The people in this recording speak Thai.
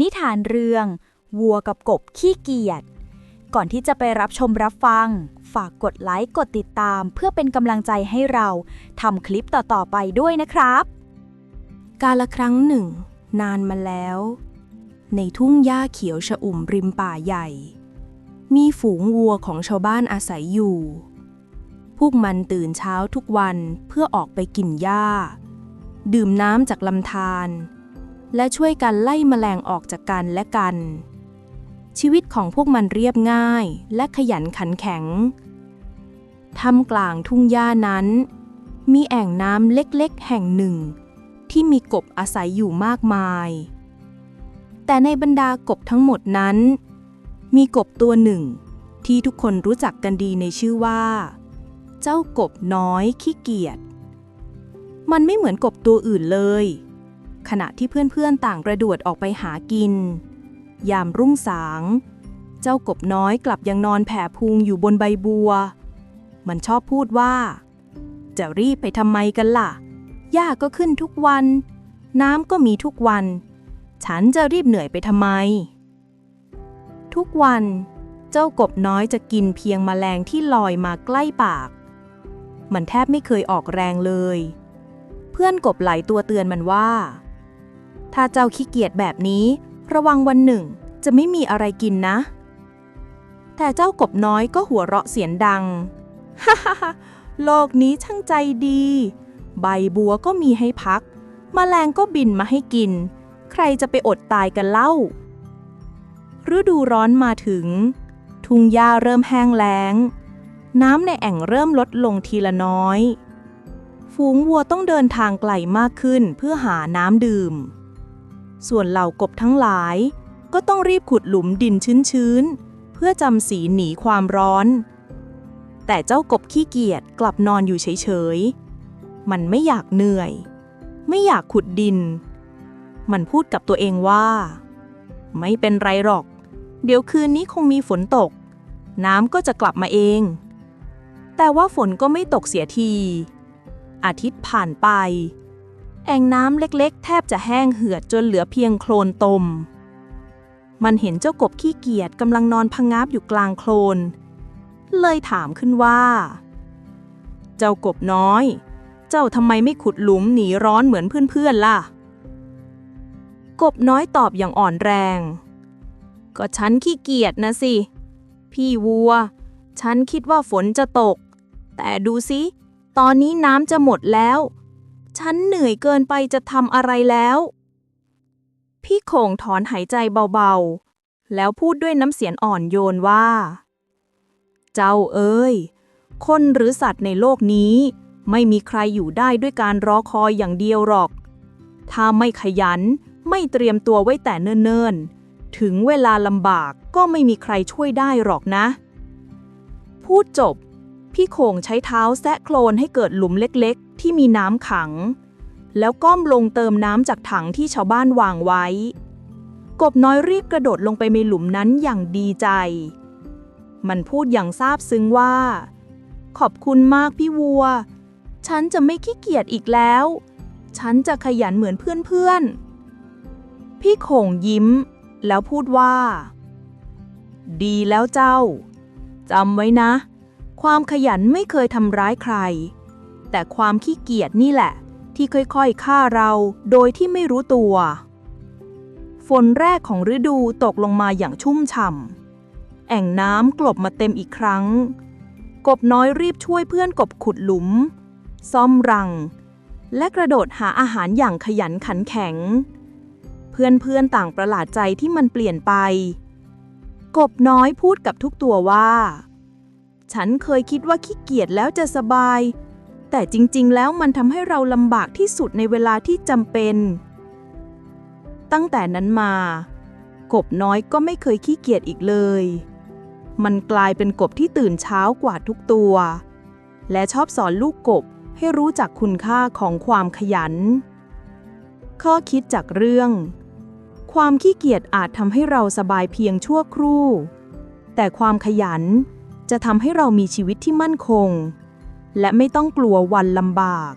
นิทานเรื่อง วัวกับกบขี้เกียจ ก่อนที่จะไปรับชมรับฟัง ฝากกดไลค์ กดติดตาม เพื่อเป็นกำลังใจให้เราทำคลิปต่อ ๆ ไปด้วยนะครับ กาละครั้งหนึ่ง นานมาแล้ว ในทุ่งหญ้าเขียวชอุ่มริมป่าใหญ่ มีฝูงวัวของชาวบ้านอาศัยอยู่ พวกมันตื่นเช้าทุกวันเพื่อออกไปกินหญ้า ดื่มน้ำจากลำธาร และช่วยกันไล่แมลงออกจากกันและกัน ชีวิตของพวกมันเรียบง่ายและขยันขันแข็งท่ามกลางทุ่งหญ้านั้น มีแอ่งน้ำเล็กๆ แห่งหนึ่ง ที่มีกบอาศัยอยู่มากมาย แต่ในบรรดากบทั้งหมดนั้น มีกบตัวหนึ่ง ที่ทุกคนรู้จักกันดีในชื่อว่า เจ้ากบน้อยขี้เกียจมันไม่เหมือนกบตัวอื่นเลย ขณะที่เพื่อนๆต่างกระโดดออกไปหากิน ยามรุ่งสาง เจ้ากบน้อยกลับยังนอนแผ่พุงอยู่บนใบบัว มันชอบพูดว่า จะรีบไปทำไมกันล่ะ หญ้าก็ขึ้นทุกวัน น้ำก็มีทุกวัน ฉันจะรีบเหนื่อยไปทำไม ทุกวัน เจ้ากบน้อยจะกินเพียงแมลงที่ลอยมาใกล้ปาก มันแทบไม่เคยออกแรงเลย เพื่อนกบไหลตัวเตือนมันว่า ถ้าเจ้าขี้เกียจแบบนี้ ระวังวันหนึ่ง จะไม่มีอะไรกินนะ แต่เจ้ากบน้อยก็หัวเราะเสียงดัง ฮ่าฮ่าโลกนี้ช่างใจดี ใบบัวก็มีให้พักมแมลงก็บินมาให้กิน ใครจะไปอดตายกันเล่า ฤดูร้อนมาถึง ทุ่งหญ้าเริ่มแห้งแล้ง น้ำในแอ่งเริ่มลดลงทีละน้อย ฝูงวัวต้องเดินทางไกลมากขึ้นเพื่อหาน้ำดื่ม ส่วนเหล่ากบทั้งหลาย ก็ต้องรีบขุดหลุมดินชื้นๆ เพื่อจำสีหนีความร้อน แต่เจ้ากบขี้เกียจกลับนอนอยู่เฉยๆ มันไม่อยากเหนื่อย ไม่อยากขุดดิน มันพูดกับตัวเองว่า ไม่เป็นไรหรอก เดี๋ยวคืนนี้คงมีฝนตก น้ำก็จะกลับมาเอง แต่ว่าฝนก็ไม่ตกเสียที อาทิตย์ผ่านไป แอ่งน้ำเล็กๆ แทบจะแห้งเหือดจนเหลือเพียงโคลนตม มันเห็นเจ้ากบขี้เกียจกำลังนอนพะงาบอยู่กลางโคลน เลยถามขึ้นว่า เจ้ากบน้อย เจ้าทำไมไม่ขุดหลุมหนีร้อนเหมือนเพื่อนๆล่ะ กบน้อยตอบอย่างอ่อนแรง ก็ฉันขี้เกียจนะสิ พี่วัว ฉันคิดว่าฝนจะตก แต่ดูสิ ตอนนี้น้ำจะหมดแล้ว ฉันเหนื่อยเกินไปจะทำอะไรแล้ว พี่โขงถอนหายใจเบาๆ แล้วพูดด้วยน้ำเสียงอ่อนโยนว่า เจ้าเอ้ย คนหรือสัตว์ในโลกนี้ ไม่มีใครอยู่ได้ด้วยการรอคอยอย่างเดียวหรอก ถ้าไม่ขยันไม่เตรียมตัวไว้แต่เนิ่นๆ ถึงเวลาลำบากก็ไม่มีใครช่วยได้หรอกนะ พูดจบ พี่โข่งใช้เท้าแซะโคลนให้เกิดหลุมเล็กๆ ที่มีน้ำขัง แล้วก้มลงเติมน้ำจากถังที่ชาวบ้านวางไว้ กบน้อยรีบกระโดดลงไปในหลุมนั้นอย่างดีใจ มันพูดอย่างซาบซึ้งว่า ขอบคุณมากพี่วัว ฉันจะไม่ขี้เกียจอีกแล้ว ฉันจะขยันเหมือนเพื่อนๆ พี่โข่งยิ้ม แล้วพูดว่า ดีแล้วเจ้าจำไว้นะ ความขยันไม่เคยทำร้ายใคร แต่ความขี้เกียจนี่แหละ ที่ค่อยๆฆ่าเราโดยที่ไม่รู้ตัว ฝนแรกของฤดูตกลงมาอย่างชุ่มฉ่ำแอ่งน้ำกลบมาเต็มอีกครั้ง กบน้อยรีบช่วยเพื่อนกบขุดหลุม ซ่อมรัง และกระโดดหาอาหารอย่างขยันขันแข็ง เพื่อนๆต่างประหลาดใจที่มันเปลี่ยนไป กบน้อยพูดกับทุกตัวว่า ฉันเคยคิดว่าขี้เกียจแล้วจะสบาย แต่จริงๆ แล้วมันทำให้เราลำบากที่สุดในเวลาที่จำเป็น ตั้งแต่นั้นมา กบน้อยก็ไม่เคยขี้เกียจอีกเลย มันกลายเป็นกบที่ตื่นเช้ากว่าทุกตัว และชอบสอนลูกกบให้รู้จักคุณค่าของความขยัน ข้อคิดจากเรื่อง ความขี้เกียจอาจทำให้เราสบายเพียงชั่วครู่ แต่ความขยัน จะทำให้เรามีชีวิตที่มั่นคง และไม่ต้องกลัววันลำบาก